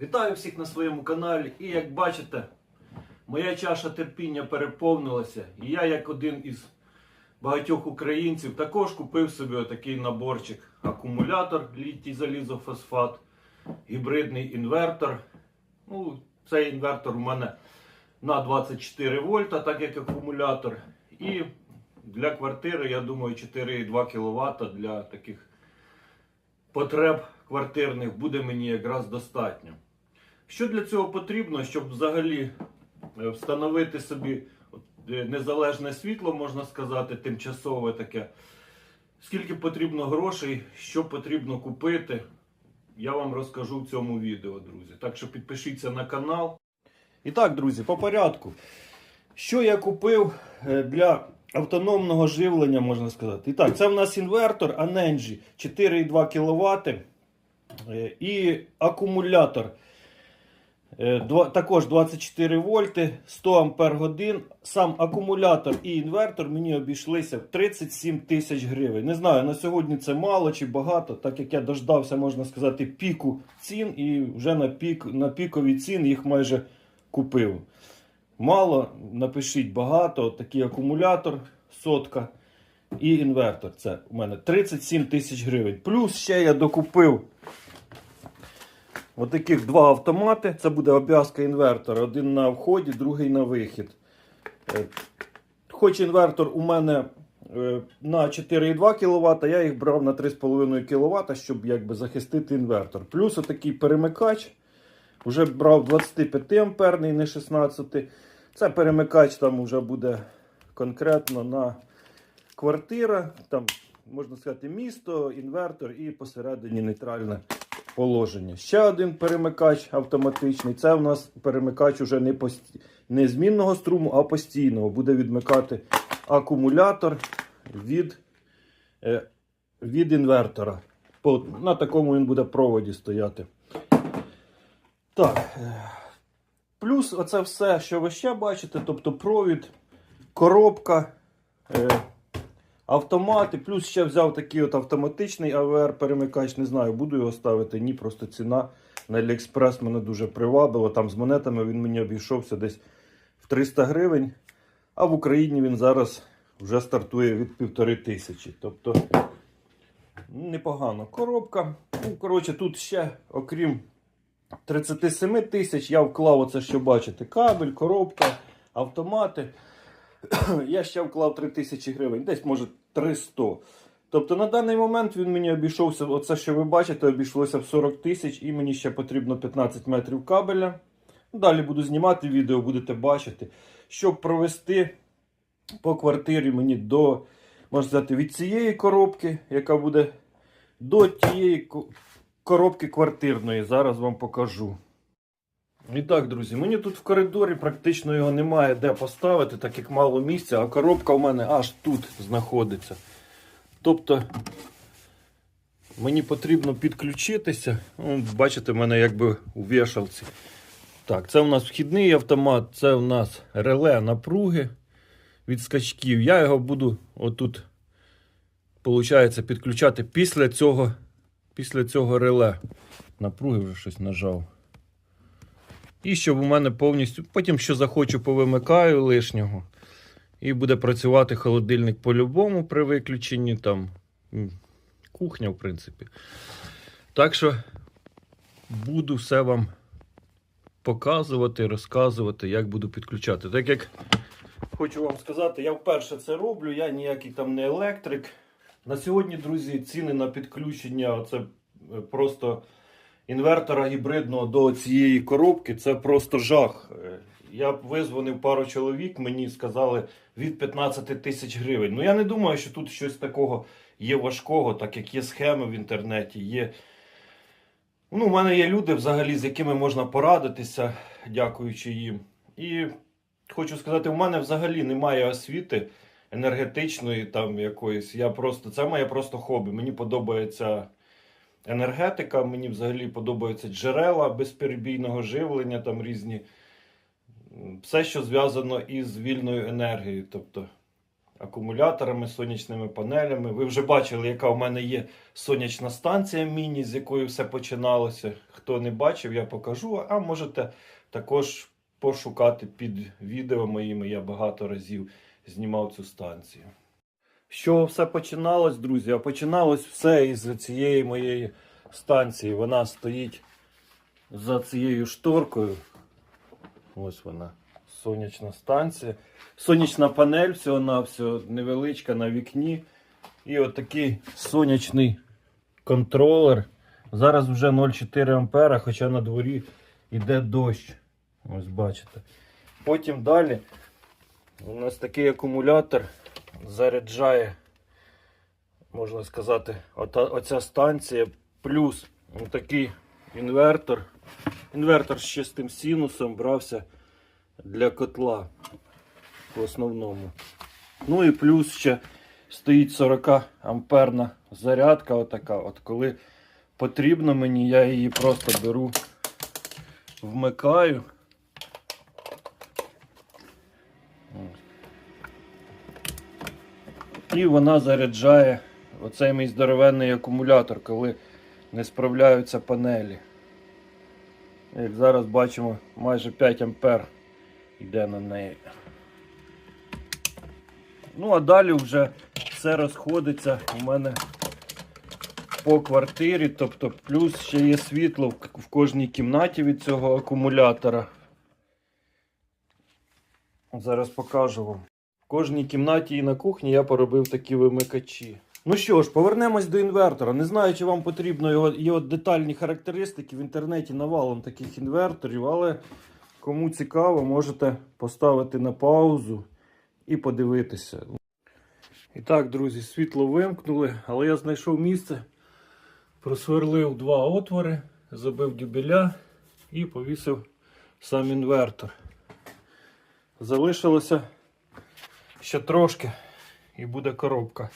Вітаю всіх на своєму каналі. І як бачите, моя чаша терпіння переповнилася. І я, як один із багатьох українців, також купив собі отакий наборчик. Акумулятор літій залізофосфат, гібридний інвертор. Ну, цей інвертор у мене на 24 вольта, так як акумулятор. І для квартири, я думаю, 4,2 кВт для таких потреб квартирних буде мені якраз достатньо. Що для цього потрібно, щоб взагалі е, встановити собі е, незалежне світло, можна сказати, тимчасове таке. Скільки потрібно грошей, що потрібно купити, я вам розкажу в цьому відео, друзі. Так що підпишіться на канал. І так, друзі, по порядку. Що я купив е, для автономного живлення, можна сказати. І так, це в нас інвертор Anenji 4,2 кВт і акумулятор. Е, Також 24 вольти, 100 ампер годин. Сам акумулятор і інвертор мені обійшлися в 37 тисяч гривень. Не знаю, на сьогодні це мало чи багато, так як я дождався, можна сказати, піку цін і вже на, пік, на пікові ціни їх майже купив. Мало, напишіть багато. Такий акумулятор, сотка і інвертор. Це у мене 37 тисяч гривень. Плюс ще я докупив отаких два автомати. Це буде обв'язка інвертора. Один на вході, другий на вихід. Е, Хоч інвертор у мене е, на 4,2 кВт, я їх брав на 3,5 кВт, щоб якби захистити інвертор. Плюс отакий перемикач. Вже брав 25 амперний, не 16. Це перемикач там вже буде конкретно на квартира, там, можна сказати, місто, інвертор і посередині нейтральне положення. Ще один перемикач автоматичний. Це у нас перемикач уже не, пості... не змінного струму, а постійного. Буде відмикати акумулятор від, е, від інвертора. На такому він буде проводі стояти. Так. е, Плюс оце все, що ви ще бачите, тобто провід, коробка, е, автомати, плюс ще взяв такий от автоматичний АВР-перемикач, не знаю, буду його ставити, ні, просто ціна на AliExpress мене дуже привабила. Там з монетами він мені обійшовся десь в 300 гривень, а в Україні він зараз вже стартує від півтори тисячі. Тобто непогано. Коробка. Ну, коротше, тут ще, окрім 37 тисяч я вклав оце, що бачите, кабель, коробка, автомати. Я ще вклав 3 тисячі гривень, десь може 300. Тобто на даний момент він мені обійшовся, оце, що ви бачите, обійшлося в 40 тисяч і мені ще потрібно 15 метрів кабеля. Далі буду знімати відео, будете бачити. Щоб провести по квартирі мені до, можна сказати, від цієї коробки, яка буде до тієї коробки квартирної. Зараз вам покажу. І так, друзі, мені тут в коридорі практично його немає де поставити, так як мало місця, а коробка в мене аж тут знаходиться. Тобто мені потрібно підключитися. Ну, бачите, в мене якби у вішалці. Так, це у нас вхідний автомат, це у нас реле напруги від скачків. Я його буду отут, виходить, підключати після цього, після цього реле. Напруги вже щось нажав. І щоб у мене повністю, потім що захочу, повимикаю лишнього. І буде працювати холодильник по-любому при виключенні. Там кухня, в принципі. Так що буду все вам показувати, розказувати, як буду підключати. Так як хочу вам сказати, я вперше це роблю, я ніякий там не електрик. На сьогодні, друзі, ціни на підключення це е, просто інвертора гібридного до цієї коробки це просто жах. Е, Я визвонив пару чоловік, мені сказали від 15 тисяч гривень. Ну я не думаю, що тут щось такого є важкого, так як є схеми в інтернеті, є. Ну, у мене є люди, взагалі, з якими можна порадитися, дякуючи їм. І хочу сказати, у мене взагалі немає освіти енергетичної там якоїсь. Я просто, це моє просто хобі. Мені подобається енергетика, мені взагалі подобаються джерела безперебійного живлення, там різні. Все, що зв'язано із вільною енергією. Тобто, акумуляторами, сонячними панелями. Ви вже бачили, яка в мене є сонячна станція міні, з якої все починалося. Хто не бачив, я покажу. А можете також пошукати під відео моїми. Я багато разів знімав цю станцію. З все починалось, друзі? А починалось все із цієї моєї станції. Вона стоїть за цією шторкою. Ось вона. Сонячна станція. Сонячна панель всього на всього невеличка на вікні. І отакий сонячний контролер. Зараз вже 0,4 ампера, хоча на дворі йде дощ. Ось бачите. Потім далі у нас такий акумулятор заряджає, можна сказати, оця станція, плюс такий інвертор. Інвертор з чистим синусом брався для котла в основному. Ну і плюс ще стоїть 40 амперна зарядка. Отака. От коли потрібно мені, я її просто беру, вмикаю. І вона заряджає оцей мій здоровенний акумулятор, коли не справляються панелі. Як зараз бачимо, майже 5 ампер йде на неї. Ну, а далі вже все розходиться у мене по квартирі, тобто плюс ще є світло в кожній кімнаті від цього акумулятора. Зараз покажу вам. В кожній кімнаті і на кухні я поробив такі вимикачі. Ну що ж, повернемось до інвертора. Не знаю, чи вам потрібно його, його детальні характеристики. В інтернеті навалом таких інверторів, але кому цікаво, можете поставити на паузу і подивитися. І так, друзі, світло вимкнули, але я знайшов місце, просверлив два отвори, забив дюбеля і повісив сам інвертор. Залишилося ще трошки і буде коробка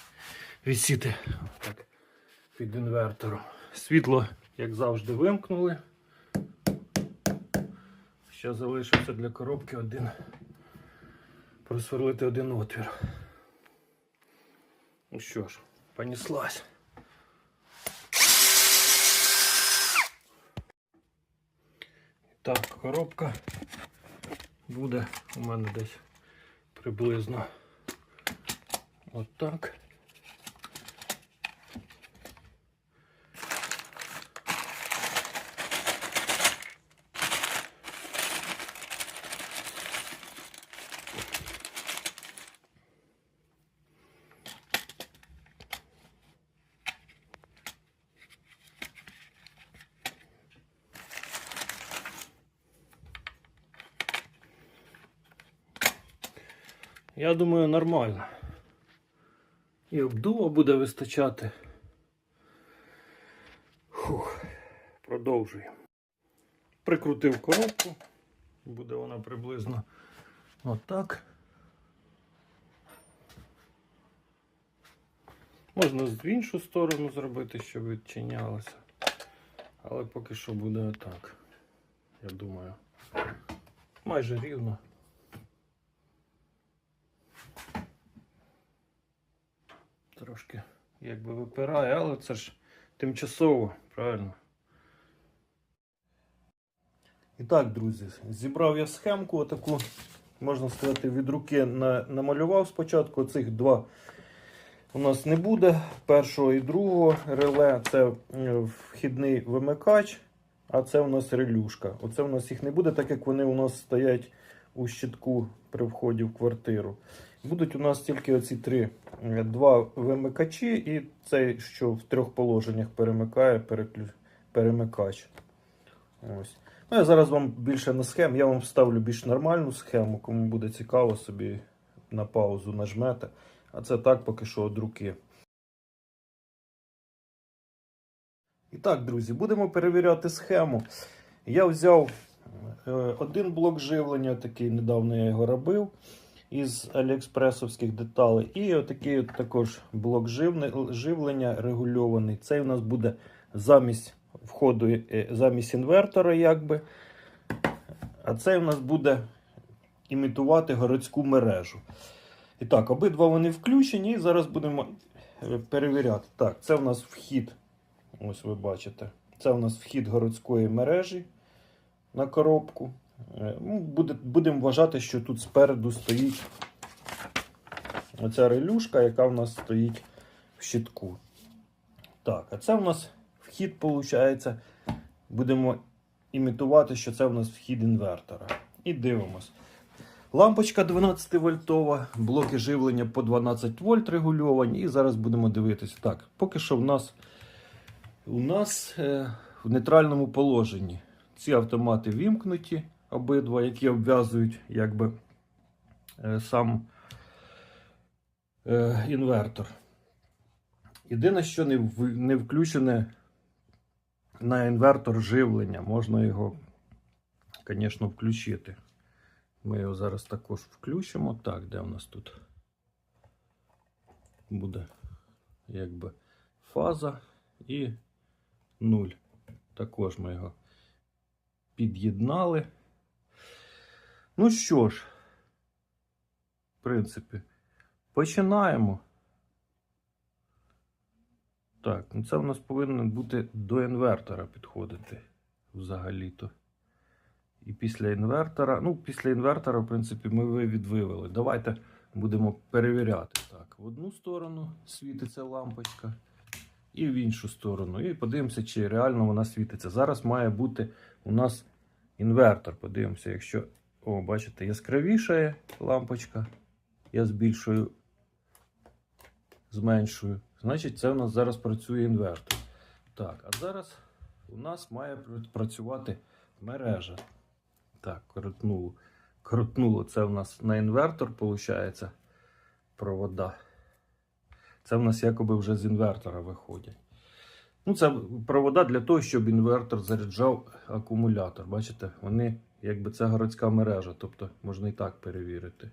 висіти так, під інвертором. Світло, як завжди, вимкнули. Ще залишився для коробки один просверлити один отвір. Ну що ж, понеслась. Так, коробка буде у мене десь приблизно отак. Я думаю, нормально. І обдува буде вистачати. Фух, продовжуємо. Прикрутив коробку. Буде вона приблизно отак. Можна в іншу сторону зробити, щоб відчинялося. Але поки що буде отак. Я думаю. Майже рівно. Трошки якби випирає, але це ж тимчасово, правильно? І так, друзі, зібрав я схемку отаку, можна сказати, від руки на, намалював спочатку. Цих два у нас не буде. Першого і другого реле це е, вхідний вимикач, а це у нас релюшка. Оце у нас їх не буде, так як вони у нас стоять у щитку при вході в квартиру. Будуть у нас тільки оці три два вимикачі, і цей, що в трьох положеннях перемикає переклю... перемикач. Ось. Ну, я зараз вам більше на схем. Я вам вставлю більш нормальну схему, кому буде цікаво, собі на паузу нажмете. А це так поки що від руки. І так, друзі, будемо перевіряти схему. Я взяв е, один блок живлення, такий недавно я його робив із аліекспресовських деталей. І отакий от також блок живлення регульований. Цей у нас буде замість входу, е, замість інвертора, якби. А цей у нас буде імітувати городську мережу. І так, обидва вони включені, і зараз будемо е, перевіряти. Так, це в нас вхід. Ось ви бачите. Це у нас вхід городської мережі на коробку. Е, ну, буде, будемо вважати, що тут спереду стоїть оця релюшка, яка в нас стоїть в щитку. Так, а це у нас вхід, виходить. Будемо імітувати, що це у нас вхід інвертора. І дивимось. Лампочка 12 вольтова, блоки живлення по 12 вольт регульовані. І зараз будемо дивитися. Так, поки що в нас у нас е, в нейтральному положенні. Ці автомати вімкнуті обидва, які обв'язують якби, е, сам е, інвертор. Єдине, що не, не включене на інвертор живлення. Можна його, звісно, включити. Ми його зараз також включимо. Так, де у нас тут буде якби фаза і 0. Також ми його під'єднали. Ну що ж, в принципі, починаємо. Так, ну це у нас повинно бути до інвертора підходити взагалі-то. І після інвертора, ну, після інвертора, в принципі, ми відвивели. Давайте будемо перевіряти. Так, в одну сторону світиться лампочка, і в іншу сторону. І подивимося, чи реально вона світиться. Зараз має бути у нас інвертор. Подивимося, якщо, о, бачите, яскравішає лампочка. Я збільшую, зменшую. Значить, це у нас зараз працює інвертор. Так, а зараз у нас має працювати мережа. Так, коротнуло. Коротнуло. Це у нас на інвертор, виходить, провода. Це в нас якоби вже з інвертора виходять. Ну, це провода для того, щоб інвертор заряджав акумулятор. Бачите, вони, якби це городська мережа, тобто можна і так перевірити.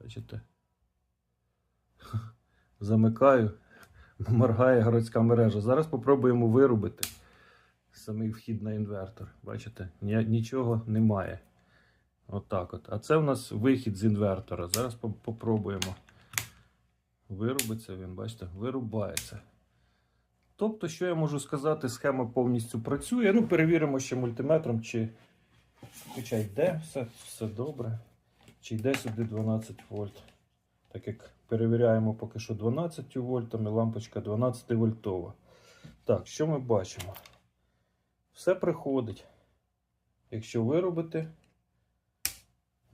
Бачите? Замикаю, моргає городська мережа. Зараз спробуємо вирубити самий вхід на інвертор. Бачите, нічого немає. Отак от. А це у нас вихід з інвертора. Зараз по- попробуємо. Вирубиться він, бачите, вирубається. Тобто, що я можу сказати, схема повністю працює. Ну, перевіримо ще мультиметром, чи хоча йде, все, все добре. Чи йде сюди 12 вольт. Так як перевіряємо поки що 12 вольтами, лампочка 12 вольтова. Так, що ми бачимо? Все приходить. Якщо виробити,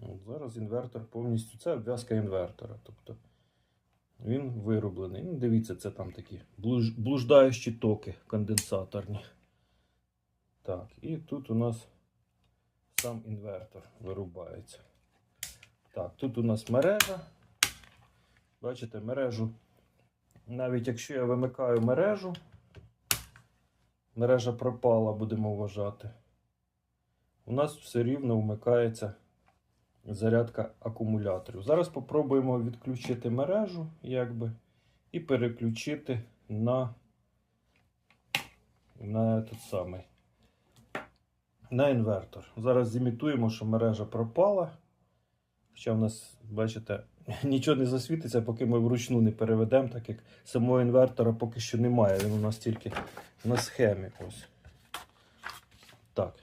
от зараз інвертор повністю, це обв'язка інвертора. Тобто він вироблений. Ну, дивіться, це там такі блуждаючі токи конденсаторні. Так, і тут у нас сам інвертор вирубається. Так, тут у нас мережа. Бачите, мережу. Навіть якщо я вимикаю мережу, мережа пропала, будемо вважати. У нас все рівно вмикається зарядка акумуляторів. Зараз спробуємо відключити мережу, якби, і переключити на, на, самий, на інвертор. Зараз зімітуємо, що мережа пропала. Хоча в нас, бачите, нічого не засвітиться, поки ми вручну не переведемо, так як самого інвертора поки що немає. Він у нас тільки на схемі. Ось. Так.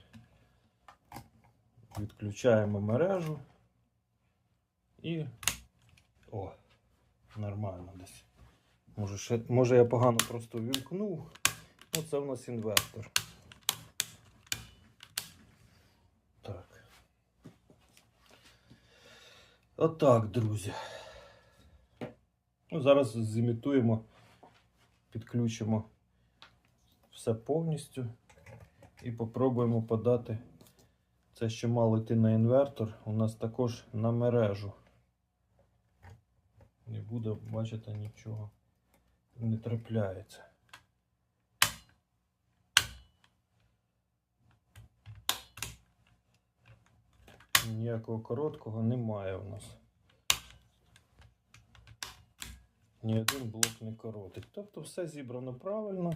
Відключаємо мережу. І. О, нормально десь. Може, ще, може я погано просто вімкнув. Ну, це у нас інвертор. Так. Отак, друзі. Ну, зараз зімітуємо, підключимо все повністю і попробуємо подати це, що мало йти на інвертор, у нас також на мережу. Не буде, бачите, нічого не трапляється. Ніякого короткого немає у нас. Ні один блок не коротить. Тобто все зібрано правильно.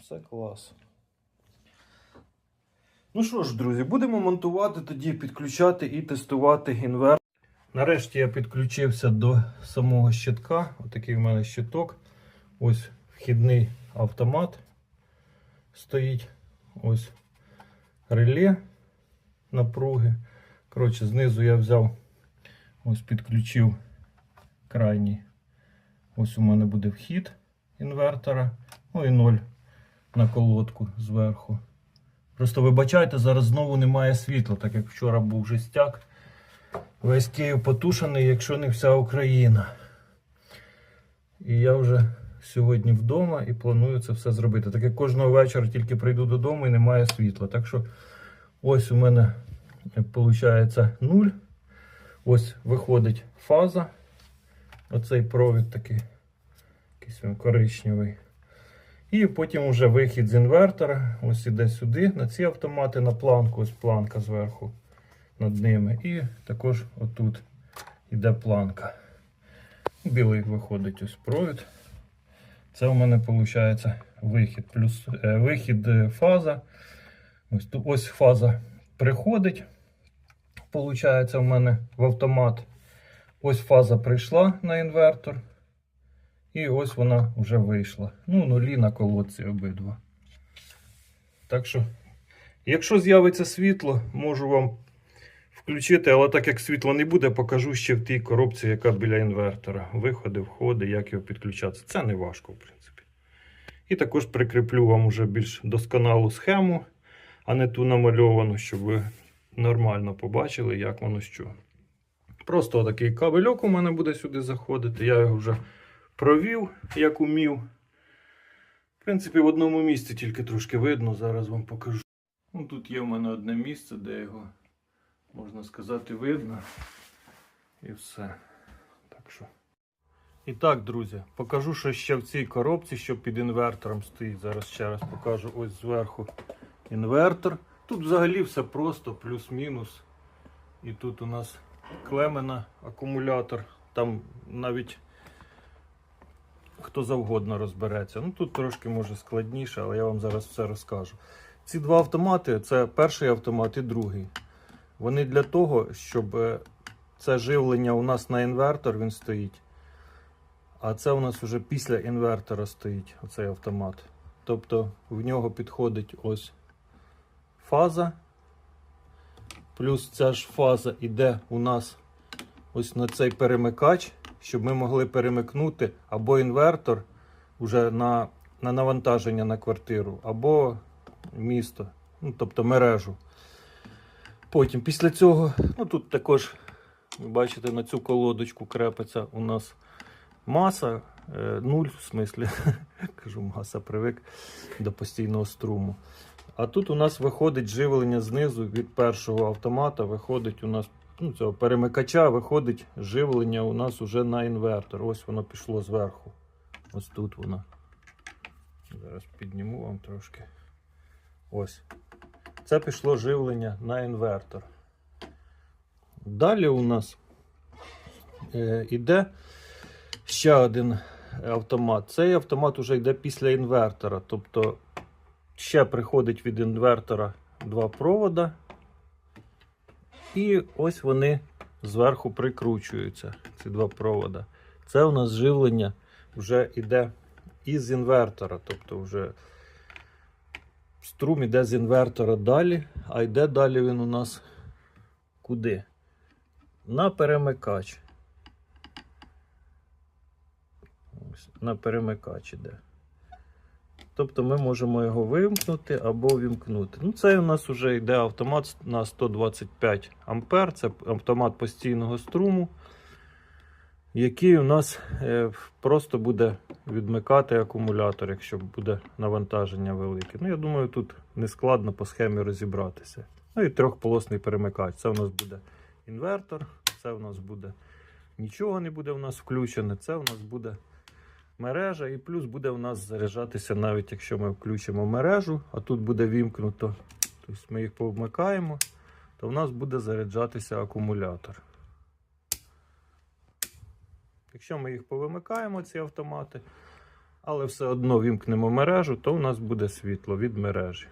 Все клас. Ну що ж, друзі, будемо монтувати тоді, підключати і тестувати інвертор. Нарешті я підключився до самого щитка. Отакий в мене щиток. Ось вхідний автомат стоїть. Ось реле напруги. Коротше, знизу я взяв, ось підключив крайній. Ось у мене буде вхід інвертора. Ну і 0 на колодку зверху. Просто вибачайте, зараз знову немає світла, так як вчора був жестяк. Весь Київ потушений, якщо не вся Україна. І я вже сьогодні вдома і планую це все зробити. Так як кожного вечора тільки прийду додому і немає світла. Так що ось у мене виходить 0. Ось виходить фаза. Оцей провід такий, якийсь він коричневий. І потім вже вихід з інвертора. Ось іде сюди, на ці автомати, на планку, ось планка зверху над ними. І також отут іде планка. Білий виходить ось провід. Це у мене виходить вихід. Плюс е, вихід е, фаза. Ось ось фаза приходить. Получається, у мене в автомат. Ось фаза прийшла на інвертор. І ось вона вже вийшла. Ну, нулі на колодці обидва. Так що, якщо з'явиться світло, можу вам включити, але так як світла не буде, покажу ще в тій коробці, яка біля інвертора. Виходи, входи, як його підключатися. Це не важко, в принципі. І також прикріплю вам уже більш досконалу схему, а не ту намальовану, щоб ви нормально побачили, як воно що. Просто такий кабельок у мене буде сюди заходити. Я його вже провів, як умів. В принципі, в одному місці тільки трошки видно, зараз вам покажу. Ну, тут є в мене одне місце, де його, можна сказати, видно. І все. Так що. І так, друзі, покажу, що ще в цій коробці, що під інвертором стоїть. Зараз ще раз покажу ось зверху інвертор. Тут взагалі все просто, плюс-мінус. І тут у нас клемена акумулятор. Там навіть хто завгодно розбереться. Ну тут трошки може складніше, але я вам зараз все розкажу. Ці два автомати це перший автомат і другий. Вони для того, щоб е, це живлення у нас на інвертор він стоїть. А це у нас вже після інвертора стоїть оцей автомат. Тобто в нього підходить ось фаза. Плюс ця ж фаза йде у нас ось на цей перемикач, щоб ми могли перемикнути або інвертор вже на, на навантаження на квартиру, або місто, ну, тобто мережу. Потім після цього, ну тут також, ви бачите, на цю колодочку крепиться у нас маса, е, нуль, в смислі, кажу, маса привик до постійного струму. А тут у нас виходить живлення знизу від першого автомата, виходить у нас ну, цього перемикача, виходить живлення у нас уже на інвертор. Ось воно пішло зверху. Ось тут воно. Зараз підніму вам трошки. Ось. Це пішло живлення на інвертор. Далі у нас е, іде ще один автомат. Цей автомат уже йде після інвертора. Тобто ще приходить від інвертора два провода. І ось вони зверху прикручуються, ці два провода. Це у нас живлення вже йде із інвертора. Тобто вже струм іде з інвертора далі, а йде далі він у нас куди? На перемикач. Ось, на перемикач іде. Тобто ми можемо його вимкнути або вімкнути. Ну, Це у нас вже йде автомат на 125 А. Це автомат постійного струму, який у нас е, просто буде відмикати акумулятор, якщо буде навантаження велике. Ну, Я думаю, тут не складно по схемі розібратися. Ну і трьохполосний перемикач. Це у нас буде інвертор, це у нас буде нічого не буде у нас включене, це у нас буде мережа, і плюс буде у нас заряджатися, навіть якщо ми включимо мережу, а тут буде вімкнуто, тобто ми їх повмикаємо, то в нас буде заряджатися акумулятор. Якщо ми їх повимикаємо, ці автомати, але все одно вімкнемо мережу, то у нас буде світло від мережі.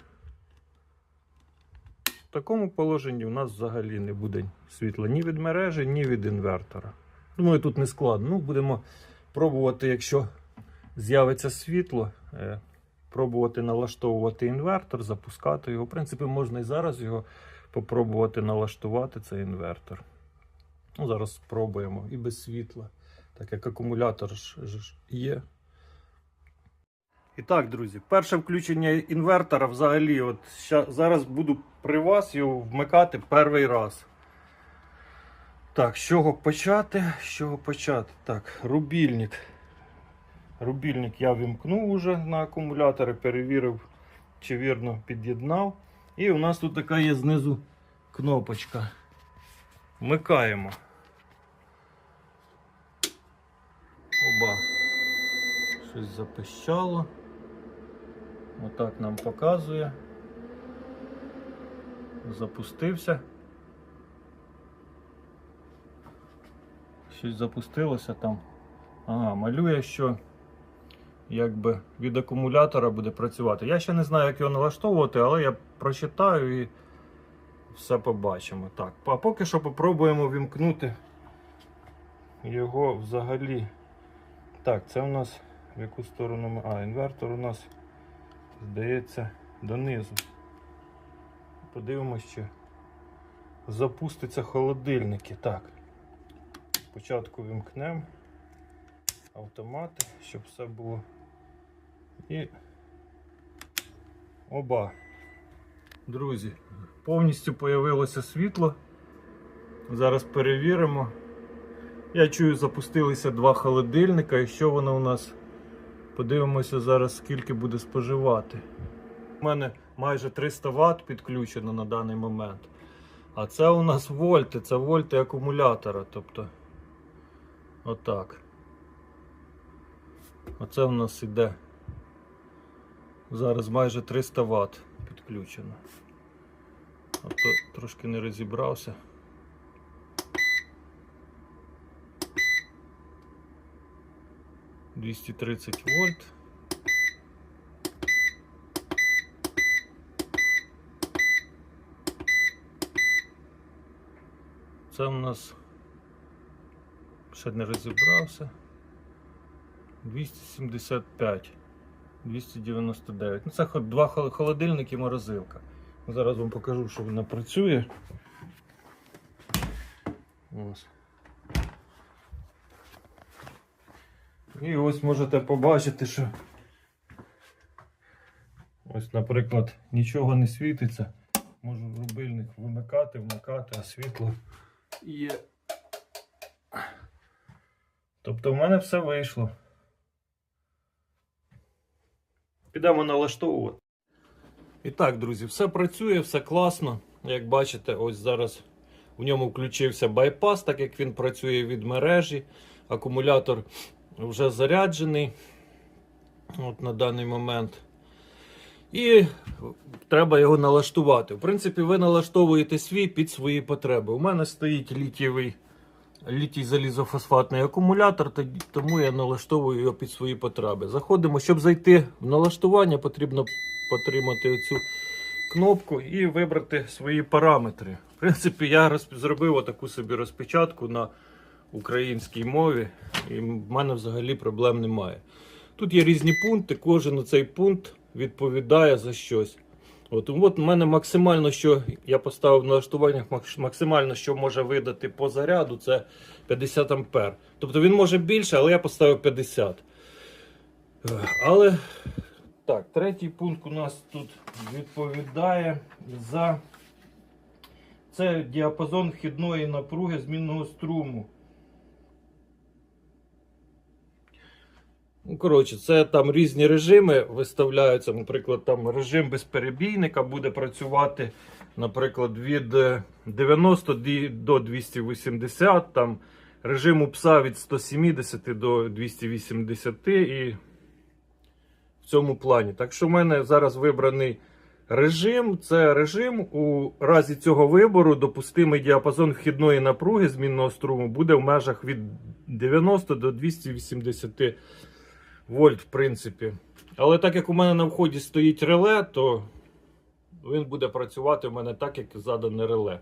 В такому положенні у нас взагалі не буде світла ні від мережі, ні від інвертора. Думаю, тут не складно. Ну, будемо пробувати, якщо з'явиться світло, е, пробувати налаштовувати інвертор, запускати його. В принципі, можна і зараз його попробувати налаштувати, цей інвертор. Ну, зараз спробуємо і без світла, так як акумулятор ж, є. І так, друзі, перше включення інвертора взагалі, от ща, зараз буду при вас його вмикати перший раз. Так, з чого почати? З чого почати? Так, рубільник. Рубільник я вімкнув уже на акумулятори, перевірив, чи вірно під'єднав. І у нас тут така є знизу кнопочка. Вмикаємо. Оба. Щось запищало. Отак нам показує. Запустився. Щось запустилося там. Ага, малює, що якби від акумулятора буде працювати. Я ще не знаю, як його налаштовувати, але я прочитаю і все побачимо. Так, а поки що попробуємо вімкнути його взагалі. Так, це у нас в яку сторону ми. А, інвертор у нас здається донизу. Подивимось, чи запуститься холодильники. Так. Спочатку вімкнемо автомати, щоб все було. І оба. Друзі, повністю появилося світло. Зараз перевіримо. Я чую, запустилися два холодильника, і що воно у нас. Подивимося зараз, скільки буде споживати. У мене майже 300 Вт підключено на даний момент. А це у нас вольти, це вольти акумулятора. Тобто, отак. Оце у нас іде. Зараз майже 300 Вт підключено. А то трошки не розібрався. Двісті тридцять вольт. Це у нас ще не розібрався. 275, 299. Ну, це два холодильники морозилка. Зараз вам покажу, що вона працює. Ось. І ось можете побачити, що ось, наприклад, нічого не світиться. Можу рубильник вимикати, вмикати, а світло є. Тобто в мене все вийшло. Підемо налаштовувати. І так, друзі, все працює, все класно. Як бачите, ось зараз в ньому включився байпас, так як він працює від мережі. Акумулятор вже заряджений от на даний момент. І треба його налаштувати. В принципі, ви налаштовуєте свій під свої потреби. У мене стоїть літієвий літій залізофосфатний акумулятор, тому я налаштовую його під свої потреби. Заходимо, щоб зайти в налаштування, потрібно потримати оцю кнопку і вибрати свої параметри. В принципі, я розп- зробив таку собі розпечатку на українській мові, і в мене взагалі проблем немає. Тут є різні пункти, кожен цей пункт відповідає за щось. От, от у мене максимально, що я поставив в налаштуваннях, максимально, що може видати по заряду, це 50 ампер. Тобто він може більше, але я поставив 50. Е, Але так, третій пункт у нас тут відповідає за це діапазон вхідної напруги змінного струму. Ну, коротше, це там різні режими виставляються. Наприклад, там режим безперебійника буде працювати, наприклад, від е, 90 до 280, там режим у пса від 170 до 280 і в цьому плані. Так що в мене зараз вибраний режим. Це режим у разі цього вибору допустимий діапазон вхідної напруги змінного струму буде в межах від 90 до 280 вольт, в принципі. Але так як у мене на вході стоїть реле, то він буде працювати у мене так, як задане реле.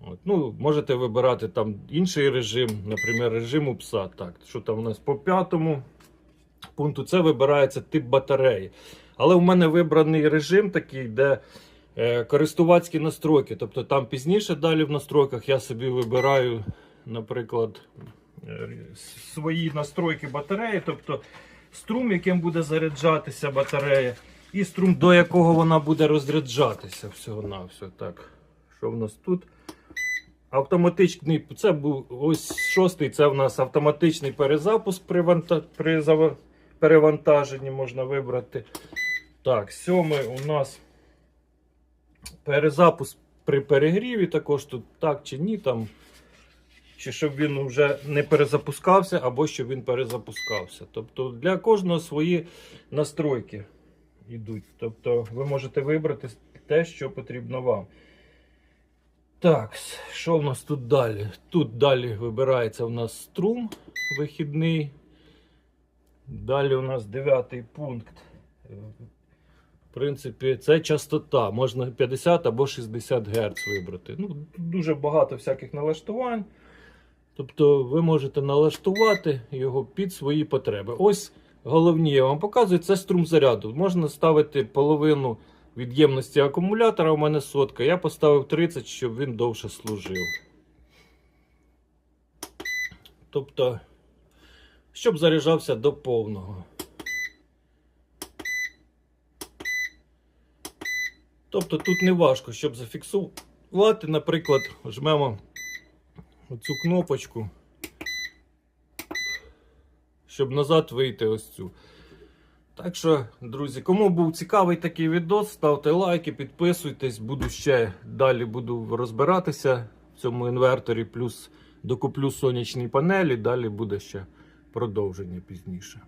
От. Ну, можете вибирати там інший режим, наприклад, режим у пса. Так, що там у нас по п'ятому пункту це вибирається тип батареї. Але в мене вибраний режим такий, де е, користувацькі настройки. Тобто там пізніше далі в настройках я собі вибираю, наприклад, е, свої настройки батареї, тобто струм, яким буде заряджатися батарея, і струм, до якого вона буде розряджатися всього-навсього. Так, що в нас тут? Автоматичний, це був ось шостий, це в нас автоматичний перезапуск при, ванта, при зава- перевантаженні можна вибрати. Так, сьомий у нас перезапуск при перегріві, також тут так чи ні, там, чи щоб він вже не перезапускався, або щоб він перезапускався. Тобто для кожного свої настройки йдуть. Тобто ви можете вибрати те, що потрібно вам. Так, що в нас тут далі? Тут далі вибирається у нас струм вихідний. Далі у нас дев'ятий пункт. В принципі, це частота. Можна 50 або 60 Гц вибрати. Ну, дуже багато всяких налаштувань. Тобто ви можете налаштувати його під свої потреби. Ось головні, я вам показую, це струм заряду. Можна ставити половину від ємності акумулятора. У мене сотка. Я поставив 30, щоб він довше служив. Тобто, щоб заряджався до повного. Тобто тут не важко, щоб зафіксувати, наприклад, жмемо оцю кнопочку, щоб назад вийти ось цю. Так що, друзі, кому був цікавий такий відос, ставте лайки, підписуйтесь, буду ще далі буду розбиратися в цьому інверторі, плюс докуплю сонячні панелі, далі буде ще продовження пізніше.